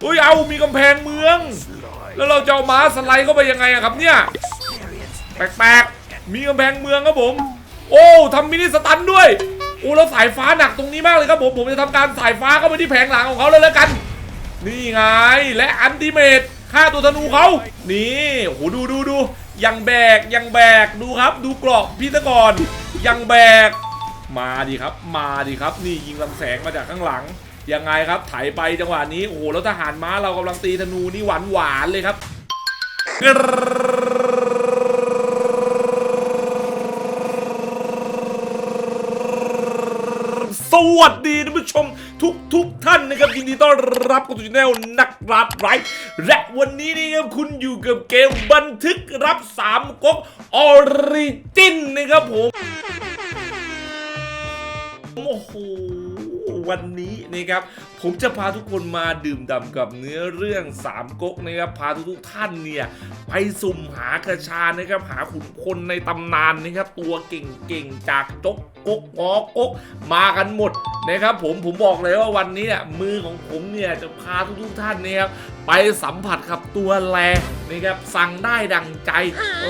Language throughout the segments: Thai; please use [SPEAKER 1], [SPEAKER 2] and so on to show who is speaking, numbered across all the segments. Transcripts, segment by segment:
[SPEAKER 1] เฮ้ยเอามีกำแพงเมือง แล้วเราจะเอาม้าสไลด์เข้าไปยังไงอะครับเนี่ยแปลกๆมีกำแพงเมืองครับผม โอ้ทำมินิสตันด้วยโอ้แล้วสายฟ้าหนักตรงนี้มากเลยครับผมผมจะทำการสายฟ้าเข้าไปที่แผงหลังของเขาเลยแล้วกัน นี่ไงและอันติเมตฆ่าตัวธนูเขานี่โหดูดูดูยังแบกยังแบกดูครับ ดูกราะพี่ตะกอนยังแบก มาดิครับ มาดิครับ นี่ยิงลำแสงมาจากข้างหลัง ยังไงครับไถไปจังหวะนี้โอ้โหแล้วทหารม้าเรากำลังตีธนูนี่หวานหวานเลยครับสวัสดีท่านผู้ชมทุกทุกท่านนะครับยินดีต้อนรับเข้าสู่ช่องนักรัดไรและวันนี้นี่ครับคุณอยู่กับเกมบันทึกรับสามก๊กออริจินนะครับผมโอ้โห วันนี้นะครับ ผมจะพาทุกคนมาดื่มด่ำกับเนื้อเรื่องสามก๊กนะครับพาทุกๆท่านเนี่ยไปสุ่มหากระชานะครับหาขุนพลในตำนานนะครับตัวเก่งๆจากจกก๊กงอก๊กมากันหมดนะครับผมผมบอกเลยว่าวันนี้เนี่ยมือของผมเนี่ยจะพาทุกๆท่านเนี่ยครับไปสัมผัสกับตัวแรนะครับสั่งได้ดังใจ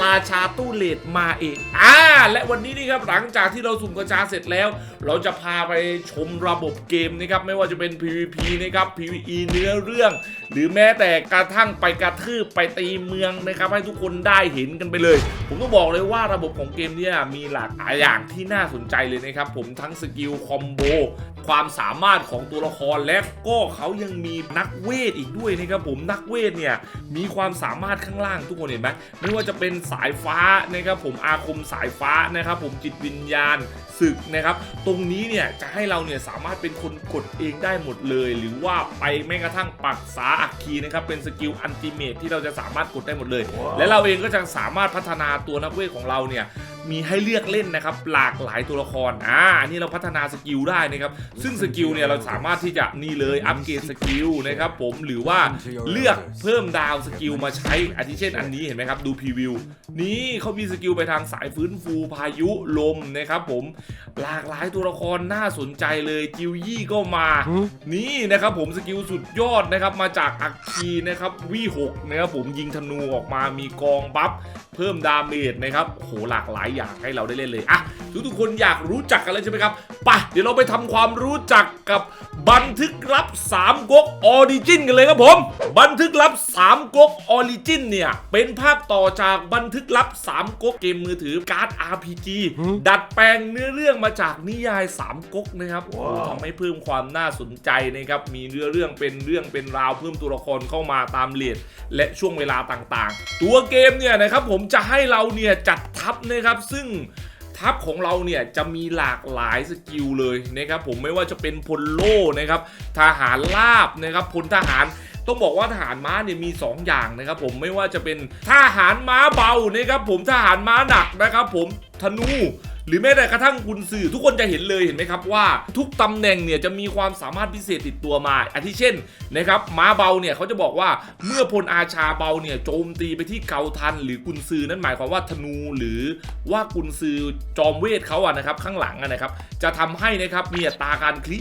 [SPEAKER 1] ราชาตู้เลดมาเองอ่าและวันนี้นี่ครับหลังจากที่เราสุ่มกระชาเสร็จแล้ว เราจะพาไปชมระบบเกมนะครับไม่ว่าจะเป็น PVP นะครับ PVE เนื้อเรื่อง หรือแม้แต่กระทั่งไปกระทืบไปตีเมืองนะครับ ให้ทุกคนได้เห็นกันไปเลย ผมต้องบอกเลยว่าระบบของเกมเนี่ยมีหลากหลายอย่างที่น่าสนใจเลยนะครับ ผมทั้งสกิลคอมโบความสามารถของตัวละครและก็เขายังมีนักเวทอีกด้วยนะครับผมนักเวทเนี่ยมีความสามารถข้างล่างทุกคนเห็นไหมไม่ว่าจะเป็นสายฟ้านะครับผมอาคมสายฟ้านะครับผมจิตวิญญาณ ศึกนะครับ ตรงนี้เนี่ยจะให้เราเนี่ยสามารถเป็นคนกดเองได้หมดเลย หรือว่าไปแม้กระทั่งปักษาอักคีนะครับเป็นสกิลอันติเมทที่เราจะสามารถกดได้หมดเลย และเราเองก็จะสามารถพัฒนาตัวนักเวทของเราเนี่ยมีให้เลือกเล่นนะครับหลากหลายตัวละครอ่าอันนี้เราพัฒนาสกิลได้นะครับซึ่งสกิลเนี่ยเราสามารถที่จะนี่เลยอัปเกรดสกิลนะครับผมหรือว่าเลือกเพิ่มดาวสกิลมาใช้อาทิเช่นอันนี้เห็นไหมครับดูพรีวิวนี่เขามีสกิลไปทางสายฟื้นฟูพายุลมนะครับผมหลากหลายตัวละครน่าสนใจเลยจิวยี่ก็มา นี่นะครับผมสกิลสุดยอดนะครับมาจากอักคีนะครับวีหกนะครับผมยิงธนูออกมามีกองบัฟเพิ่มดาเมจนะครับโอ้โหหลากหลายอย่างให้เราได้เล่นเลยอะทุกทุกๆคนอยากรู้จักกันแล้วใช่ไหมครับไปเดี๋ยวเราไปทำความรู้จักกับบันทึกลับ3ก๊กออริจินกันเลยครับผม บันทึกลับ3ก๊กออริจินเนี่ย เป็นภาคต่อจากบันทึกลับ3ก๊กเกมมือถือการ์ด RPG ดัดแปลงเนื้อเรื่องมาจากนิยายสามก๊กนะครับโอ้โหทำให้เพิ่มความน่าสนใจนะครับมีเนื้อเรื่องเป็นเรื่องเป็นราวเพิ่มตัวละครเข้ามาตามเลดและช่วงเวลาต่างๆ ตัวเกมเนี่ยนะครับผมจะให้เราเนี่ยจัดทัพนะครับ ซึ่งทัพของเราเนี่ยจะมีหลากหลายสกิลเลยนะครับผมไม่ว่าจะเป็นพลโล่นะครับทหารลาบนะครับพลทหารต้องบอกว่าทหารม้าเนี่ยมี 2 อย่างนะครับผมไม่ว่าจะเป็นทหารม้าเบานะครับผมทหารม้าหนักนะครับผมธนู หรือแม้แต่กระทั่งกุนสื่อทุกคนจะเห็นเลยเห็นไหมครับว่า ทุกตำแหน่งเนี่ยจะมีความสามารถพิเศษติดตัวมาอาทิเช่นนะครับม้าเบาเนี่ยเขาจะบอกว่าเมื่อพลอาชาเบาเนี่ยโจมตีไปที่เกาทัน หรือกุนซือนั่นหมายความว่าธนูหรือว่ากุนซือจอมเวทเขาอะนะครับข้างหลังอะนะครับจะทำให้นะครับมีอัตราการคลิ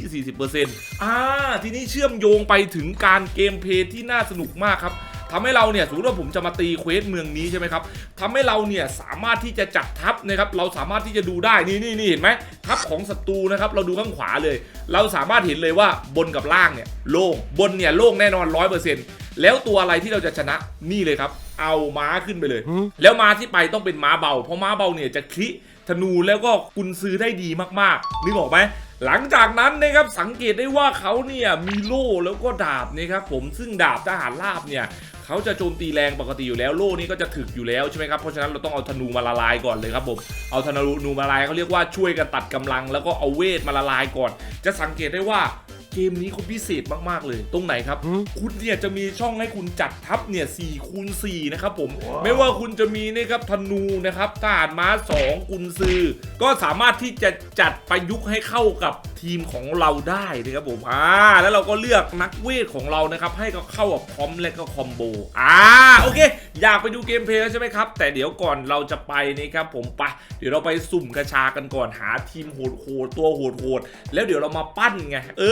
[SPEAKER 1] 40%อ่าทีนี้เชื่อมโยงไปถึงการเกมเพลย์ที่น่าสนุกมากครับ ทำให้เราเนี่ยสมมติว่าผมจะมาตีเควสเมืองนี้ใช่ไหมครับทำให้เราเนี่ยสามารถที่จะจัดทัพนะครับเราสามารถที่จะดูได้นี่นี่นี่เห็นไหมทัพของศัตรูนะครับเราดูข้างขวาเลย เราสามารถเห็นเลยว่าบนกับล่างเนี่ยโล่งบนเนี่ยโล่งแน่นอนร้อยเปอร์เซ็นต์แล้วตัวอะไรที่เราจะชนะนี่เลยครับ เอาม้าขึ้นไปเลย แล้วม้าที่ไปต้องเป็นม้าเบา เพราะม้าเบาเนี่ยจะคลิธนูแล้วก็กุนซื้อได้ดีมากๆนึกออกไหมหลังจากนั้นนะครับสังเกตได้ว่าเขาเนี่ยมีโล่แล้วก็ดาบนะครับผมซึ่งดาบทหารราบเนี่ย เขาจะโจมตีแรงปกติอยู่แล้วโล่นี้ก็จะถึกอยู่แล้วใช่ไหมครับเพราะฉะนั้นเราต้องเอาธนูมาละลายก่อนเลยครับผมเอาธนูมาละลายเขาเรียกว่าช่วยกันตัดกำลัง แล้วก็เอาเวทมาละลายก่อน จะสังเกตได้ว่าเกมนี้เขาพิเศษมากๆเลย ตรงไหนครับ คุณเนี่ยจะมีช่องให้คุณจัดทัพเนี่ยสี่คูณสี่นะครับผม ไม่ว่าคุณจะมีนะครับธนูนะครับทหารม้า2กุนซือ ก็สามารถที่จะจัดประยุกต์ให้เข้ากับ ทีมของเราได้นะครับผมอ่าแล้วเราก็เลือกนักเวทของเรานะครับให้ก็เข้ากับพร้อมและก็คอมโบอ่าโอเค อยากไปดูเกมเพลย์แล้วใช่ไหมครับ แต่เดี๋ยวก่อนเราจะไปนะครับผมไปะเดี๋ยวเราไปสุ่มกระชากันก่อนหาทีมโหดๆตัวโหดๆแล้วเดี๋ยวเรามาปั้นไงเอ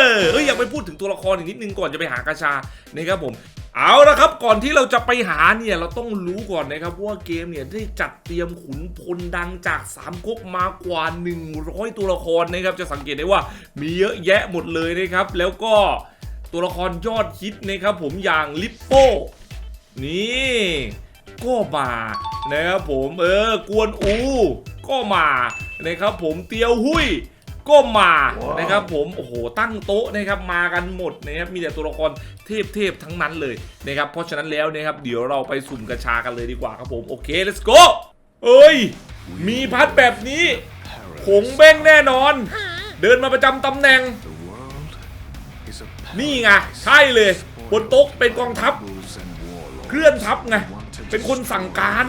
[SPEAKER 1] อเอ้ยอยากไปพูดถึงตัวละครอีกนิดนึงก่อนจะไปหากระชานะครับผม เอาละครับก่อนที่เราจะไปหาเนี่ยเราต้องรู้ก่อนนะครับว่าเกมเนี่ยได้จัดเตรียมขุนพลดังจากสามก๊กมากว่า 100 ตัวละครนะครับจะสังเกตได้ว่ามีเยอะแยะหมดเลยนะครับ แล้วก็ตัวละครยอดฮิตนะครับผมอย่างลิปโป้นี่ก็มานะครับผมเออกวนอู ก็มานะครับผมเตียวหุย ก็มานะครับผมโอ้โหตั้งโต๊ะนะครับมากันหมดนะครับมีแต่ตัวละครเทพๆทั้งนั้นเลยนะครับเพราะฉะนั้นแล้วนะครับเดี๋ยวเราไปสุ่มกระชากันเลยดีกว่าครับผมโอเค let's go เอ้ย มีพัดแบบนี้ผงเบ้งแน่นอน เดินมาประจำตำแหน่ง นี่ไงใช่เลยบนโต๊ะเป็นกองทัพ เคลื่อนทัพไงเป็นคนสั่งการ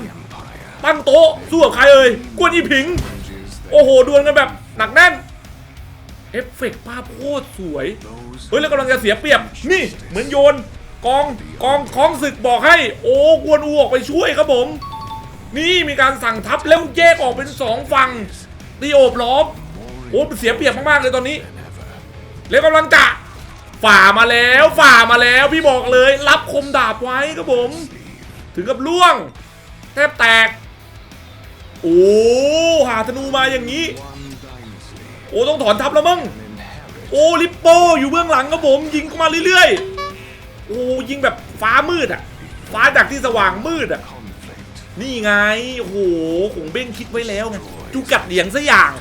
[SPEAKER 1] ตั้งโต๊ะสู้กับใครเอ่ยกวนอีผิง โอ้โหดวลกันแบบหนักแน่น เอฟเฟกต์ภาพโคตรสวย เฮ้ยแล้วกำลังจะเสียเปรียบ นี่เหมือนโยนกองกองคล้องศึกบอกให้ โอ้กวนอูออกไปช่วยครับผม นี่มีการสั่งทัพแล้วแยกออกเป็นสองฝั่งตีโอบล้อมโอ้เสียเปรียบมากๆเลยตอนนี้ แล้วกำลังจะฝ่ามาแล้วฝ่ามาแล้วพี่บอกเลย รับคมดาบไว้ครับผม ถึงกับล่วง แทบแตก โอ้หาธนูมาอย่างนี้ โอ้ต้องถอนทัพแล้วมั้งโอ้ลิปโป้อยู่เบื้องหลังครับผมยิงเข้ามาเรื่อยๆโอ้ยิงแบบฟ้ามืดอะฟ้าจากที่สว่างมืดอะนี่ไงโอ้โหขงเบ้งคิดไว้แล้วไงจูกัดเหลียงซะอย่าง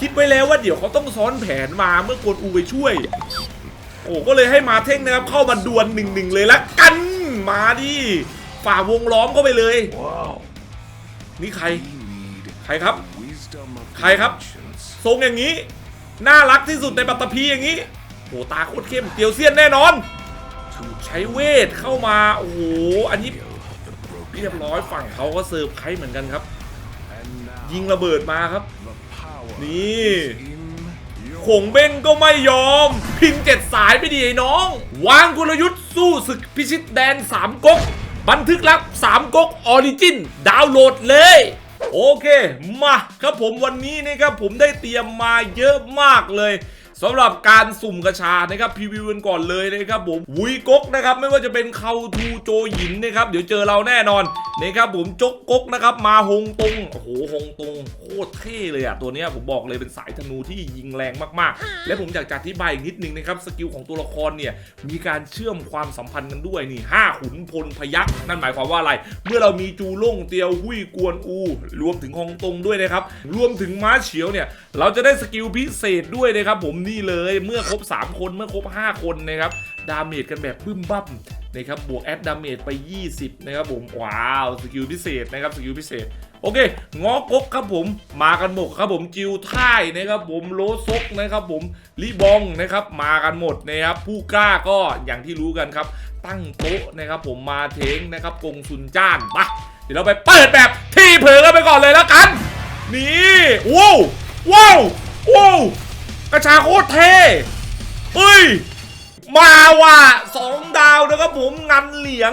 [SPEAKER 1] คิดไว้แล้วว่าเดี๋ยวเขาต้องซ้อนแผนมาเมื่อกวนอูไปช่วย โอ้ก็เลยให้มาเท่งนะครับเข้ามาดวลหนึ่งหนึ่งเลยละกันมาดิฝ่าวงล้อมเข้าไปเลย นี่ใคร ใครครับ ใครครับ ทรงอย่างนี้ น่ารักที่สุดในปัตตภีอย่างนี้โหตาโคตรเข้มเตียวเซียนแน่นอน ใช้เวทเข้ามาโอ้โหอันนี้เรียบร้อยฝั่งเขาก็เซิร์ฟไพรส์เหมือนกันครับ ยิงระเบิดมาครับ นี่ขงเบ้งก็ไม่ยอม พินเจ็ดสายไปดีไอ้น้อง วางกลยุทธ์สู้ศึกพิชิตแดนสามก๊กบันทึกลับสามก๊กออริจิน ดาวน์โหลดเลย โอเค มาครับผมวันนี้นะครับผมได้เตรียมมาเยอะมากเลย สำหรับการสุ่มกระชานะครับพรีวิวกันก่อนเลยนะครับผมวุยก๊กนะครับไม่ว่าจะเป็นเขาทูโจหยินนะครับเดี๋ยวเจอเราแน่นอนนะครับผมจกก๊กนะครับมาฮงตงโอ้โหฮงตงโคตรเท่เลยอะตัวนี้ผมบอกเลยเป็นสายธนูที่ยิงแรงมากๆ และผมอยากจะอธิบายอีกนิดนึงนะครับสกิลของตัวละครเนี่ยมีการเชื่อมความสัมพันธ์กันด้วยนี่ห้าขุนพลพยักนั่นหมายความว่าอะไร เมื่อเรามีจูล่งเตียวหุยกวนอู รวมถึงฮองตงด้วยนะครับรวมถึงม้าเฉียวเนี่ยเราจะได้สกิลพิเศษด้วยนะครับผมนี่เลยเมื่อครบ 3 คนเมื่อครบ 5 คนนะครับดาเมจกันแบบบึ้มบั้มนะครับบวกแอดดาเมจไป 20 นะครับผมว้าวสกิลพิเศษนะครับสกิลพิเศษโอเคงอกกครับผมมากันหมดครับผมจิวท่ายนะครับผมโลซกนะครับผมลิบองนะครับมากันหมดนะครับผู้กล้าก็อย่างที่รู้กันครับ ตั้งโต๊ะนะครับผมมาเทงนะครับกงซุนจ้านไปเดี๋ยวเราไปเปิดแบบที่เผลอกันไปก่อนเลยแล้วกัน นี่ว้าวว้าวว้าว กระชาโคตรเท่เฮ้ย มาว่ะสองดาวนะครับผมงันเหลียง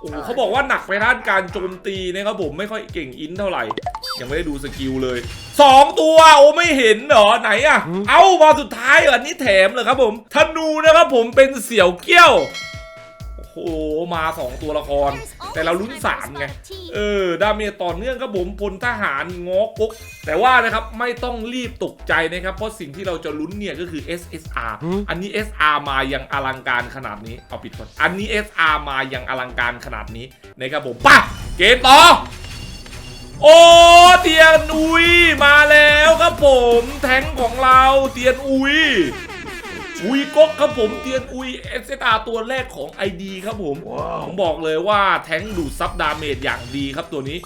[SPEAKER 1] โอ้โหเขาบอกว่าหนักไปด้านการโจมตีนะครับผมไม่ค่อยเก่งอินเท่าไหร่ ยังไม่ได้ดูสกิลเลยสองตัวโอ้ไม่เห็นเหรอไหนอะเอามาสุดท้ายเหรออันนี้แถมเลยครับผมธนูนะครับผมเป็นเสี่ยวเกี้ยว โอ้โหมาสองตัวละคร แต่เราลุ้นสามไงเออดาเมจต่อเนื่องครับผมพลทหารงอกกกแต่ว่านะครับไม่ต้องรีบตกใจนะครับ เพราะสิ่งที่เราจะลุ้นเนี่ยก็คือ SSR อันนี้ SR มายังอลังการขนาดนี้เอาปิดก่อนอันนี้ SR มายังอลังการขนาดนี้นะครับผมไป่ะเกมต่อโอ้เตียนอุยมาแล้วครับผม แทงของเราเตียนอุย อุยก๊กครับผมเตียนอุยเอสตาตัวแรกของ ID ครับผมผมบอกเลยว่าแทงดูดซับดาเมจอย่างดีครับตัวนี้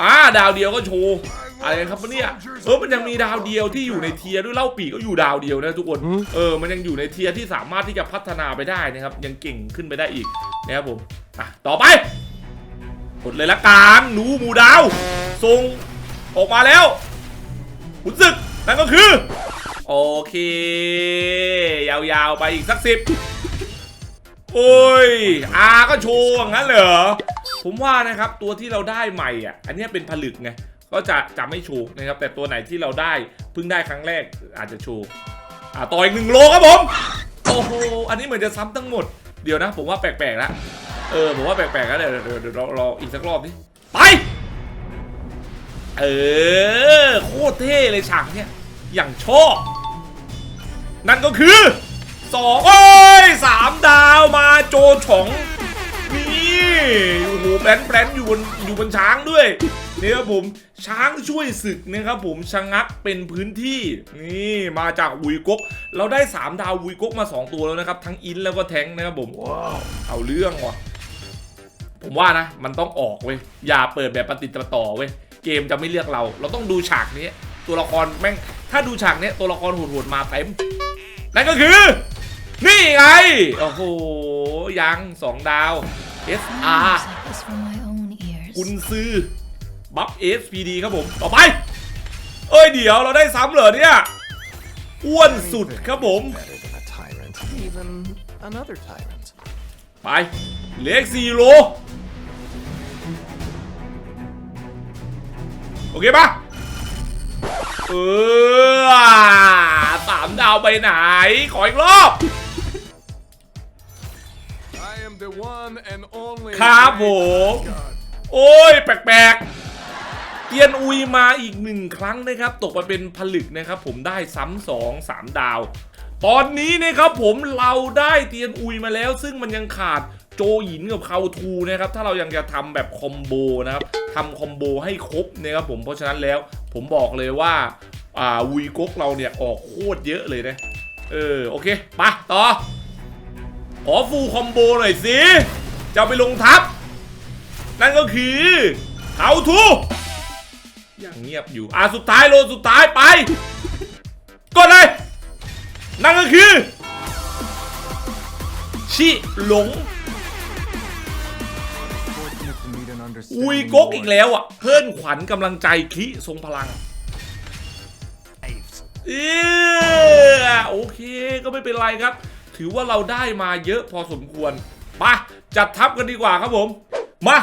[SPEAKER 1] อ่าดาวเดียวก็โชว์อะไรครับเนี่ยเออมันยังมีดาวเดียวที่อยู่ในเทียร์ด้วยเล่าปีก็อยู่ดาวเดียวนะทุกคนเออมันยังอยู่ในเทียร์ที่สามารถที่จะพัฒนาไปได้นะครับ ยังเก่งขึ้นไปได้อีกนะครับผมอะต่อไปกดเลยละกันหนูหมูดาวส่งออกมาแล้วขุนศึกนั่นก็คือ โอเค ยาวๆ ไปอีกสักสิบโอ้ยอาก็โชว์งั้นเหรอ ผมว่านะครับตัวที่เราได้ใหม่อะ อันนี้เป็นผลึกไง ก็จะจะไม่โชว์นะครับ แต่ตัวไหนที่เราได้เพิ่งได้ครั้งแรกอาจจะโชว์อ่าต่ออีกหนึ่งโลครับผม โอ้โห อันนี้เหมือนจะซ้ำทั้งหมด เดี๋ยวนะ ผมว่าแปลกๆแล้วเออ ผมว่าแปลกๆแล้วเดี๋ยวเดี๋ยวเรอออีกสักรอบนี้ไปเออ โคตรเท่เลยฉากเนี้ยอย่างชอบ นั่นก็คือสองโอ้ยสามดาวมาโจฉองนี่โอ้โหแบนแบนอยู่บนอยู่บนช้างด้วยนี่ครับผมช้างช่วยศึกนะครับผมชะงักเป็นพื้นที่นี่มาจากวุยกก เราได้ 3 ดาววุยกกมา 2 ตัวแล้วนะครับ ทั้งอินแล้วก็แทงนะครับผมเอาเรื่องว่ะผมว่านะ มันต้องออกเว้ยอย่าเปิดแบบปฏิดปรต่อเว้ยเกมจะไม่เลือกเรา เราต้องดูฉากนี้ ตัวละครแม่งถ้าดูฉากนี้ตัวละครโหดๆมาเต็ม นั่นก็คือ นี่ไง โอ้โห ยังสองดาว SR
[SPEAKER 2] Music is for my own ears.
[SPEAKER 1] กุนซือบัฟ SPD ครับผม ต่อไป เอ้ยเดี๋ยวเราได้ซ้ำเหรอเนี่ย อ้วนสุดครับผม
[SPEAKER 3] Better than a tyrant, even another tyrant.
[SPEAKER 1] ไปเหล็ก4โลโอเคปะเออสาม ดาวไปไหน ขออีกรอบ
[SPEAKER 3] I am the one and only.
[SPEAKER 1] ครับผม โอ้ย แปลกๆเตียนอุยมาอีกหนึ่งครั้งนะครับ ตกมาเป็นผลึกนะครับผมได้ซ้ำสองสามดาว ตอนนี้นะครับผมเราได้เตียนอุยมาแล้ว ซึ่งมันยังขาดโจหยินกับเขาทูนะครับถ้าเรายังจะทำแบบคอมโบนะครับทำคอมโบให้ครบนะครับผมเพราะฉะนั้นแล้วผมบอกเลยว่า อ่าวีก๊กเราเนี่ยออกโคตรเยอะเลยนะ เออ โอเคไปะต่อ ขอฟูลคอมโบหน่อยสิจะเอาไปลงทับ นั่นก็คือเขาทูยังเงียบอยู่ อะสุดท้ายโลสุดท้ายไป กดเลย นั่นก็คือ ชิหลง
[SPEAKER 3] Fortunate to meet an
[SPEAKER 1] อุย
[SPEAKER 3] understanding
[SPEAKER 1] ก๊กอีก
[SPEAKER 3] lord.
[SPEAKER 1] แล้วอะ เพิ่นขวัญกำลังใจคิทรงพลัง
[SPEAKER 3] Lives.
[SPEAKER 1] เออโอเคก็ไม่เป็นไรครับ ถือว่าเราได้มาเยอะพอสมควรมาจัดทัพกันดีกว่าครับผม มา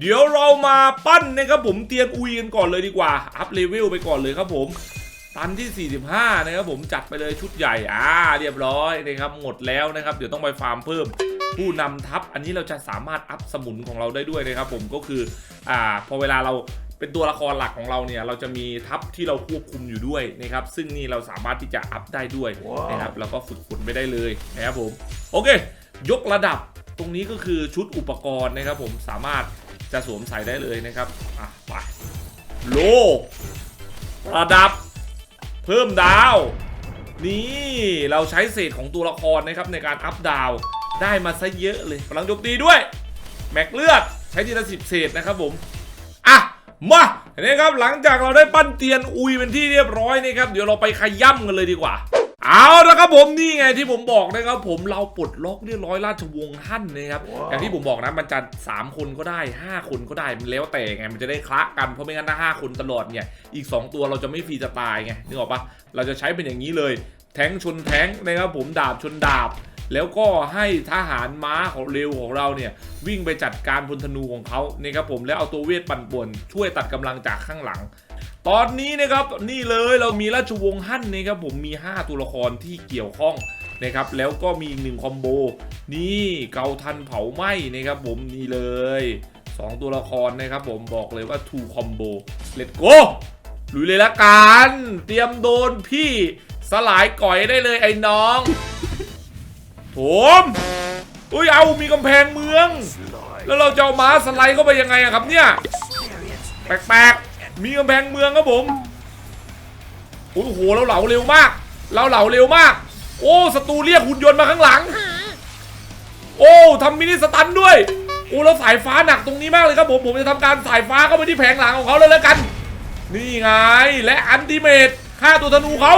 [SPEAKER 1] เดี๋ยวเรามาปั้นนะครับผมเตียนอุยกันก่อนเลยดีกว่า อัพเลเวลไปก่อนเลยครับผม ตันที่ 45 นะครับผมจัดไปเลยชุดใหญ่อ่าเรียบร้อยนะครับหมดแล้วนะครับ เดี๋ยวต้องไปฟาร์มเพิ่มผู้นำทัพอันนี้เราจะสามารถอัพสมุนของเราได้ด้วยนะครับผมก็คืออ่าพอเวลาเรา เป็นตัวละครหลักของเราเนี่ยเราจะมีทัพที่เราควบคุมอยู่ด้วยนะครับซึ่งนี่เราสามารถที่จะอัพได้ด้วยนะครับแล้วก็ฝึกฝนไปได้เลยนะครับผมโอเค ยกระดับตรงนี้ก็คือชุดอุปกรณ์นะครับ ผมสามารถจะสวมใส่ได้เลยนะครับอะไปโลระดับ เพิ่มดาว นี่เราใช้เศษของตัวละครนะครับในการอัพดาวได้มาซะเยอะเลยพลังโจมตีด้วย แม็กเลือดใช้ทีละสิบเศษนะครับผมอะ มาเห็นไหมครับหลังจากเราได้ปั้นเตียนอุยเป็นที่เรียบร้อยนะครับเดี๋ยวเราไปขย่ำกันเลยดีกว่าเอาละครับผมนี่ไงที่ผมบอกนะครับผมเราปลดล็อกเรียบร้อยราชวงศ์ฮั่นนะครับอย่างที่ผมบอกนะมันจะ3คนก็ได้ 5 คนก็ได้มันแล้วแต่ไงมันจะได้คละกันเพราะไม่งั้นถ้าห้าคนตลอดเนี่ยอีก 2 ตัวเราจะไม่ฟรีจะตายไงนึกออกปะเราจะใช้เป็นอย่างนี้เลย แทงชนแทงนะครับผมดาบชนดาบ แล้วก็ให้ทหารม้าของเร็วของเราเนี่ยวิ่งไปจัดการพลธนูของเขาเนะครับผมแล้วเอาตัวเวทปั่นป่วนช่วยตัดกำลังจากข้างหลัง ตอนนี้นะครับนี่เลยเรามีราชวงศ์ฮั่นนะครับผมมี 5 ตัวละครที่เกี่ยวข้องนะครับแล้วก็มีอีกหนึ่งคอมโบนี่เกาทันเผาไหม้นะครับผมนี่เลย 2 ตัวละครนะครับผมบอกเลยว่า2คอมโบเลตโกลุยเลยละกัน เตรียมโดนพี่สลายก่อยได้เลยไอ้น้อง ผมอุ้ยเอามีกำแพงเมือง แล้วเราจะเอาม้าสไลด์เข้าไปยังไงอะครับเนี่ยแปลกๆมีกำแพงเมืองครับผมโอ้โหเราเหลาเร็วมาก เราเหลาเร็วมาก โอ้ศัตรูเรียกหุ่นยนต์มาข้างหลัง โอ้ทำมินิสตันด้วยโอ้แล้วสายฟ้าหนักตรงนี้มากเลยครับผมผมจะทำการสายฟ้าเข้าไปที่แผงหลังของเขาเลยแล้วกัน นี่ไงและอันติเมตฆ่าตัวธนูเขา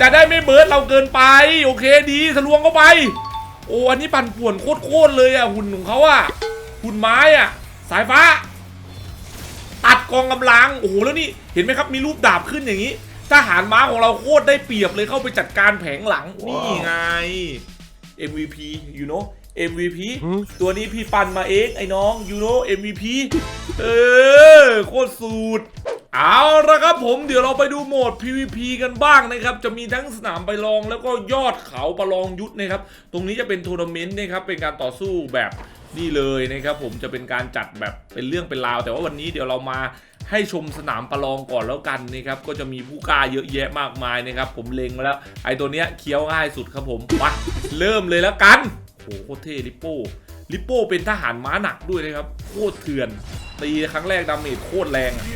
[SPEAKER 1] จะได้ไม่เบิร์ดเราเกินไป โอเคดีทะลวงเข้าไป โอ้อันนี้ปั่นป่วนโคตรๆเลยอะหุ่นของเขาอะหุ่นไม้อะ สายฟ้า ตัดกองกำลังโอ้โหแล้วนี่เห็นไหมครับมีรูปดาบขึ้นอย่างนี้ทหารม้าของเราโคตรได้เปรียบเลยเข้าไปจัดการแผงหลังนี่ไง MVP you know MVP ตัวนี้พี่ปันมาเองไอ้น้อง you know MVP เออโคตรสูตรเอาละครับผมเดี๋ยวเราไปดูโหมด PVP กันบ้างนะครับ จะมีทั้งสนามไปลองแล้วก็ยอดเขาประลองยุทธนะครับ ตรงนี้จะเป็นทัวร์นาเมนต์นะครับ เป็นการต่อสู้แบบนี่เลยนะครับผมจะเป็นการจัดแบบเป็นเรื่องเป็นราว แต่ว่าวันนี้เดี๋ยวเรามาให้ชมสนามประลองก่อนแล้วกันนะครับก็จะมีผู้กล้าเยอะแยะมากมายนะครับผมเล็งมาแล้ว ไอ้ตัวเนี้ยเคี้ยวง่ายสุดครับผมไปเริ่มเลยแล้วกันโอ้โหโคตรเท่ลิปโป้ลิปโป้เป็นทหารม้าหนักด้วยนะครับโคตรเถื่อน ตีครั้งแรกดาเมจโคตรแรงอะ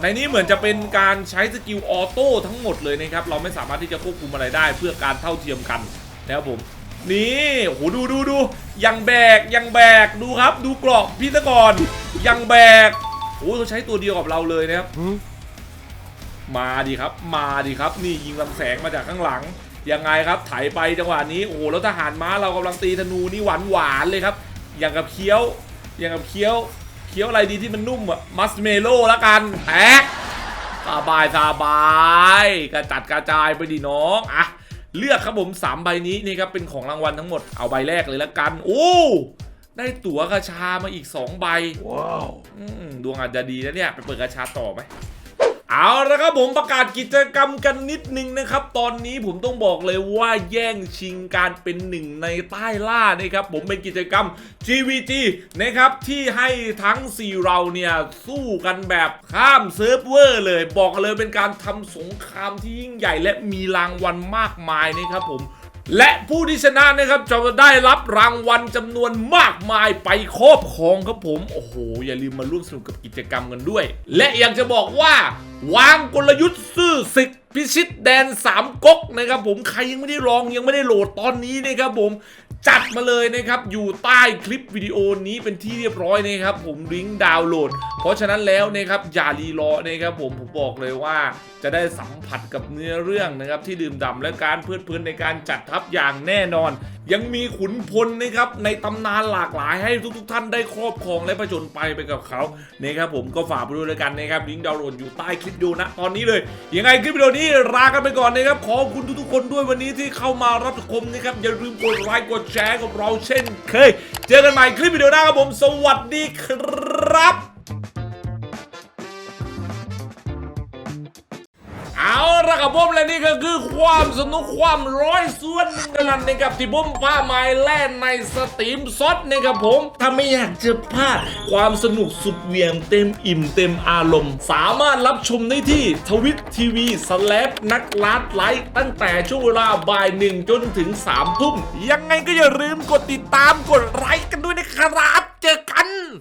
[SPEAKER 1] ในนี้เหมือนจะเป็นการใช้สกิลออโต้ทั้งหมดเลยนะครับ เราไม่สามารถที่จะควบคุมอะไรได้เพื่อการเท่าเทียมกันนะครับผมนี่โอ้โหดูดูดูยังแบกยังแบกดูครับ ดูกรอบพี่ตะกอนยังแบกโอ้เขาใช้ตัวเดียวกับเราเลยนะครับมาดีครับ มาดีครับ นี่ยิงลำแสงมาจากข้างหลัง ยังไงครับไถไปจังหวะนี้โอ้โหแล้วทหารม้าเรากำลังตีธนูนี่หวานหวานๆเลยครับ อย่างกับเคี้ยว อย่างกับเคี้ยว เคี้ยวอะไรดีที่มันนุ่มอะมัสเมโล่ละกันแตกสบายสบายกระจัดกระจายไปดีน้องอะเลือกครับผมสามใบนี้นี่ครับเป็นของรางวัลทั้งหมดเอาใบแรกเลยละกันโอ้ได้ตั๋วกระชามาอีก2ใบ
[SPEAKER 3] Wow.
[SPEAKER 1] อืมดวงอาจจะดีนะเนี่ยไปเปิดกระชาต่อไหม เอาละครับผมประกาศกิจกรรมกันนิดนึงนะครับ ตอนนี้ผมต้องบอกเลยว่าแย่งชิงการเป็นหนึ่งในใต้ล่านะครับ ผมเป็นกิจกรรม GVG นะครับที่ให้ทั้ง 4 เราเนี่ยสู้กันแบบข้ามเซิร์ฟเวอร์เลย บอกเลยเป็นการทำสงครามที่ยิ่งใหญ่และมีรางวัลมากมายนะครับผม และผู้ที่ชนะนะครับจะได้รับรางวัลจำนวนมากมายไปครอบครองครับผม โอ้โห อย่าลืมมาร่วมสนุกกับกิจกรรมกันด้วย และอยากจะบอกว่า วางกลยุทธ์ซื่อศึกพิชิตแดนสามก๊กนะครับผมใครยังไม่ได้ลองยังไม่ได้โหลดตอนนี้นะครับผม จัดมาเลยนะครับ อยู่ใต้คลิปวิดีโอนี้เป็นที่เรียบร้อยนะครับ ผมลิงก์ดาวน์โหลด เพราะฉะนั้นแล้วนะครับอย่ารีรอนะครับผมผมบอกเลยว่าจะได้สัมผัสกับเนื้อเรื่องนะครับที่ดื่มด่ำและการเพลิดเพลินในการจัดทัพอย่างแน่นอนยังมีขุนพลนะครับในตำนานหลากหลายให้ทุก ๆ ท่านได้ครอบครองและผจญไปไปกับเขานะครับผมก็ฝากไปด้วยแล้วกันนะครับลิงก์ดาวน์โหลดอยู่ใต้คลิปดูนะตอนนี้เลย ยังไงคลิปวิดีโอนี้ลากันไปก่อนนะครับขอบคุณทุกๆ คนด้วยวันนี้ที่เข้ามารับชมนะครับอย่าลืมกดไลค์กดแชร์กับเราเช่นเคย เจอกันใหม่คลิปวิดีโอหน้าครับผม สวัสดีครับ ละครับผมและนี่ก็คือความสนุกความร้อยส่วนหนึ่งกันนั้นะครับที่ผมพาไม้แล่นในสตรีมซดนะครับผม ถ้าไม่อยากจะพลาดความสนุกสุดเหวียงเต็มอิ่มเต็มอารมณ์ สามารถรับชมได้ที่ทวิตทีวีสแลปนักลัดไลค์ตั้งแต่ช่วงเวลาบ่ายหนึ่งจนถึงสามทุ่มยังไงก็อย่าลืมกดติดตามกดไลค์กันด้วยนะครับ เจอกัน